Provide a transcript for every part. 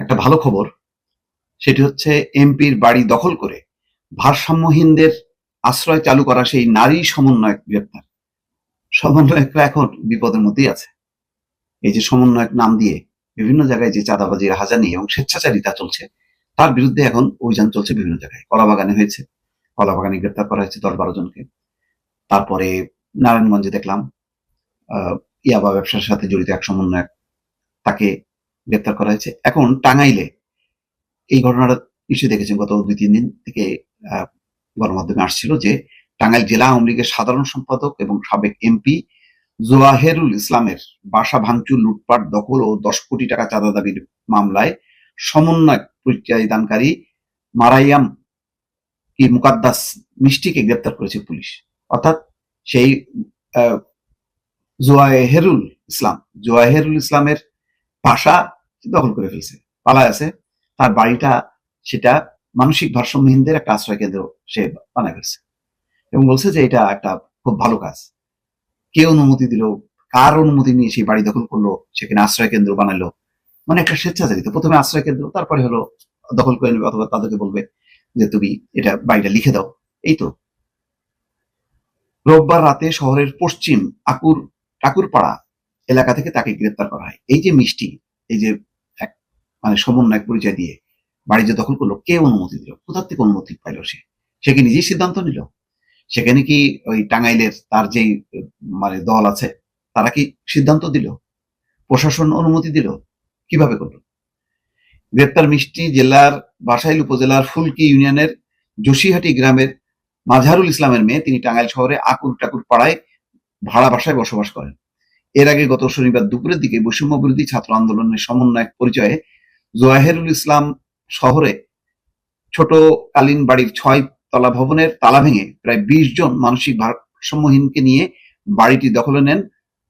একটা ভালো খবর, সেটি হচ্ছে এমপির বাড়ি দখল করে ভারসাম্যহীনদের আশ্রয় চালু করা সেই নারী সমন্বয়ক গ্রেপ্তার। সমন্বয়করা এখন বিপদের মধ্যেই আছে। এই যে সমন্বয়ক নাম দিয়ে বিভিন্ন জায়গায় যে চাঁদাবাজির হাজানি এবং স্বেচ্ছাচারিতা চলছে, তার বিরুদ্ধে এখন অভিযান চলছে বিভিন্ন জায়গায়। কলাবাগানে হয়েছে। কলাবাগানে গ্রেপ্তার করা হয়েছে দশ বারো জনকে। তারপরে নারায়ণগঞ্জে দেখলাম ইয়াবা ব্যবসার সাথে জড়িত এক সমন্বয়ক, তাকে গ্রেপ্তার করা হয়েছে। এখন টাঙ্গাইলে এই ঘটনাটা নিশ্চয়ই দেখেছেন, গত দুই, তিন দিন থেকে গণমাধ্যমে আসছিল যে টাঙ্গাইল জেলা আওয়ামী লীগের সাধারণ সম্পাদক এবং সাবেক এমপি জোয়াহেরুল ইসলামের বাসা ভাঙচুর, লুটপাট, দখল ও দশ কোটি টাকা চাঁদা দাবির মামলায় সমন্বয় পরিচয় দানকারী মারাইয়াম কি মুকাদ্দাস মিষ্টিকে গ্রেপ্তার করেছে পুলিশ। অর্থাৎ সেই জোয়াহেরুল ইসলাম, জোয়াহেরুল ইসলামের বাসা দখল করে ফেলছে। পালায় আছে। তার বাড়িটা সেটা মানসিক ভারসাম্যহীনদের একটা আশ্রয় কেন্দ্র সে বানায় ফেলছে। এবং বলছে যে এটা একটা খুব ভালো কাজ। কে অনুমতি দিল, কার অনুমতি নিয়ে সেই বাড়ি দখল করল, সেখানে আশ্রয় কেন্দ্র বানালো মানে একটা স্বেচ্ছাচারিত। প্রথমে আশ্রয় কেন্দ্র, তারপরে হলো দখল করে নেবে অথবা তাদেরকে বলবে যে তুমি এটা বাড়িটা লিখে দাও। এই তো। রোববার রাতে শহরের পশ্চিম আকুর, ঠাকুরপাড়া এলাকা থেকে তাকে গ্রেপ্তার করা হয়। এই যে মিষ্টি, এই যে মানে সমন্বয় পরিচয় দিয়ে বাড়ি যে দখল করল। কে অনুমতি দিল? কোথার থেকে অনুমতি পাইল সে? সে কি নিজেই সিদ্ধান্ত নিল? সেখানে কি ওই টাঙ্গাইলের তার যেই মানে দল আছে, তারা কি সিদ্ধান্ত দিল? প্রশাসন অনুমতি দিল? কীভাবে করল? গ্রেপ্তার মিষ্টি জেলার বাসাইল উপজেলার ফুলকি ইউনিয়নের যোশীহাটি গ্রামের মাঝারুল ইসলামের মেয়ে, তিনি টাঙ্গাইল শহরে আকুর টাকুর পাড়ায় ভাড়া বাসায় বসবাস করেন। এর আগে গত শনিবার দুপুরের দিকে বৈষম্য বিরোধী ছাত্র আন্দোলনের সমন্বয়ক পরিচয়ে জোয়াহেরুল ইসলাম শহরে ছোট কালীন বাড়ির ছয় তলা ভবনের তালা ভেঙে প্রায় বিশ জন মানসিক ভারসাম্যহীনকে নিয়ে বাড়িটি দখলে নেন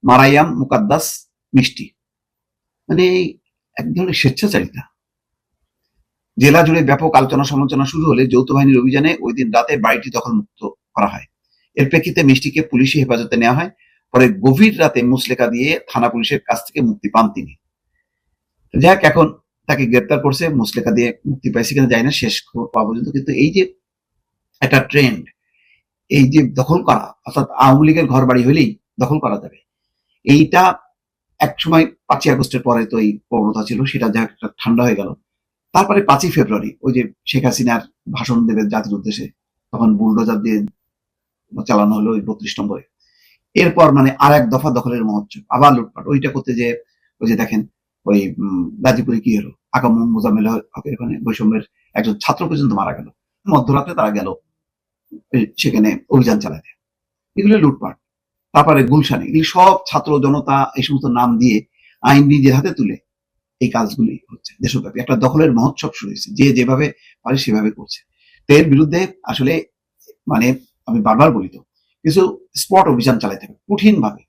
মারাইয়াম মুকাদ্দাস মিষ্টি। মানে এই এক ধরনের স্বেচ্ছাচারিতা। জেলা জুড়ে ব্যাপক আলোচনা সমালোচনা শুরু হলে যৌথ বাহিনীর অভিযানে ওই দিন রাতে বাড়িটি দখল মুক্ত করা হয়। এর প্রেক্ষিতে মিষ্টিকে পুলিশি হেফাজতে নেওয়া হয়। পরে গভীর রাতে মুসলেখা দিয়ে থানা পুলিশের কাছ থেকে মুক্তি পান তিনি। যাক, এখন তাকে গ্রেপ্তার করছে, মুসলেখা দিয়ে মুক্তি পাইছে কিনা যায় না, শেষ পাওয়া পর্যন্ত। কিন্তু এই যে একটা ট্রেন্ড এই যে দখল করা, অর্থাৎ আওয়ামী লীগের ঘর বাড়ি হলেই দখল করা যাবে। এইটা এক সময় পাঁচই আগস্টের পরে তো এই প্রবণতা ছিল, সেটা যা একটা ঠান্ডা হয়ে গেল। তারপরে পাঁচই ফেব্রুয়ারি, ওই যে শেখ হাসিনার ভাষণ দেবে জাতির উদ্দেশ্যে, তখন বুলডোজার দিয়ে চালানো হলো ওই বত্রিশ নম্বরে। এরপর মানে আর এক দফা দখলের মহোৎসব, আবার লুটপাট। ওইটা করতে যে, ওই যে দেখেন, ওই গাজীপুরে কি হলো? আগাম মোজামেল হকের ওখানে বৈষম্যের একজন ছাত্র পর্যন্ত মারা গেল। মধ্যরাতে তারা গেল। সেখানে অভিযান চালাতে এগুলো লুটপাট। তারপরে গুলশানে। এগুলি সব ছাত্র জনতা এই সমস্ত নাম দিয়ে আইন নিজের হাতে তুলে এই কাজগুলি হচ্ছে দেশব্যাপী। একটা দখলের মহোৎসব শুরু হয়েছে। যে যেভাবে পারে সেভাবে করছে। তো এর বিরুদ্ধে আসলে মানে আমি বারবার বলি তো, কিছু স্পট অভিযান চালাতে হবে কঠিন ভাবে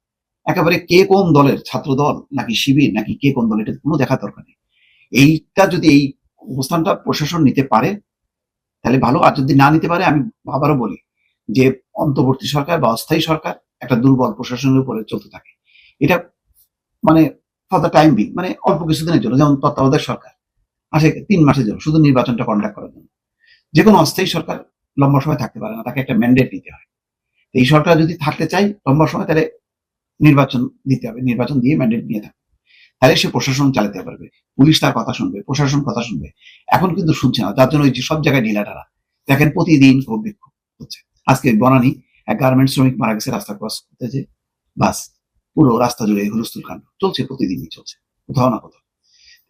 একেবারে কে কোন দলের ছাত্র দল নাকি শিবির, নাকি কে কোন দল, এটা কোনো দেখা দরকার নেই। এইটা যদি এই অবস্থানটা প্রশাসন নিতে পারে, তাহলে ভালো। আর যদি না নিতে পারে, আমি আবারও বলি যে অন্তর্বর্তী সরকার বা অস্থায়ী সরকার একটা দুর্বল প্রশাসনের উপরে চলতে থাকে। এটা মানে ফর দ্য টাইম বি মানে অল্প কিছুদিনের জন্য, যেমন তত্ত্বাবধায়ক সরকার। আসে তিন মাসের জন্য, শুধু নির্বাচনটা কন্ডাক্ট করার জন্য। যে কোনো অস্থায়ী সরকার লম্বা সময় থাকতে পারে না, তাকে একটা ম্যান্ডেট দিতে হয়। এই সরকার যদি থাকতে চাই লম্বা সময়, তাহলে নির্বাচন দিতে হবে, নির্বাচন দিয়ে ম্যান্ডেট নিয়ে থাকবে তাহলে সে প্রশাসন চালাতে পারবে। পুলিশ তার কথা শুনবে, প্রশাসন কথা শুনবে। এখন কিন্তু শুনছে না যার জন্য ওই যে সব জায়গায় ঢিলাঢালা দেখেন প্রতিদিন ক্ষোভ বিক্ষোভ হচ্ছে। আজকে বনানি এক গার্মেন্ট শ্রমিক মারা গেছে, রাস্তা ক্রস করতে যে বাস, পুরো রাস্তা জুড়ে হুলস্থুল কাণ্ড চলছে, প্রতিদিনই চলছে। কোথাও না কোথাও।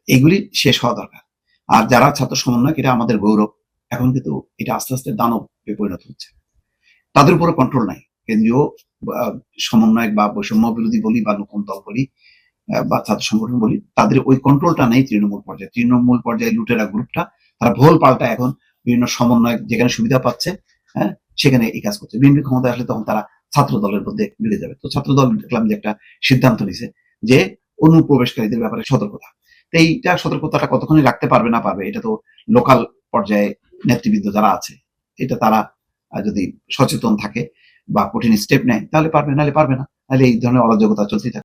এগুলি শেষ হওয়া দরকার। আর যারা ছাত্র সমন্বয় এটা আমাদের গৌরব। এখন কিন্তু এটা আস্তে আস্তে দানবে পরিণত হচ্ছে। তাদের উপরে কন্ট্রোল নাই। কেন্দ্রীয় সমন্বয়ক বা বৈষম্য বিরোধী বলি বা নতুন দল বলি বা ছাত্র সংগঠন বলি, তাদের ওই কন্ট্রোলটা নেই তৃণমূল পর্যায়ে। তৃণমূল পর্যায়ে লুটেরা গ্রুপটা তারা ভোল পাল্টা এখন বিভিন্ন সমন্বয় যেখানে সুবিধা পাচ্ছে হ্যাঁ সেখানে এই কাজ করছে। বিএনপি ক্ষমতা আসলে তখন তারা ছাত্র দলের মধ্যে মিলে যাবে। তো ছাত্র দল দেখলাম যে একটা সিদ্ধান্ত নিছে যে অনুপ্রবেশকারীদের ব্যাপারে সতর্কতা। তো এইটা সতর্কতাটা কতক্ষণই রাখতে পারবে না পারবে, এটা তো লোকাল পর্যায়ে নেতৃবৃন্দ যারা আছে, এটা তারা যদি সচেতন থাকে বা কঠিন স্টেপ নেয়, তাহলে পারবে, নাহলে পারবে না। তাহলে এই ধরনের অরাজকতা চলতেই থাকে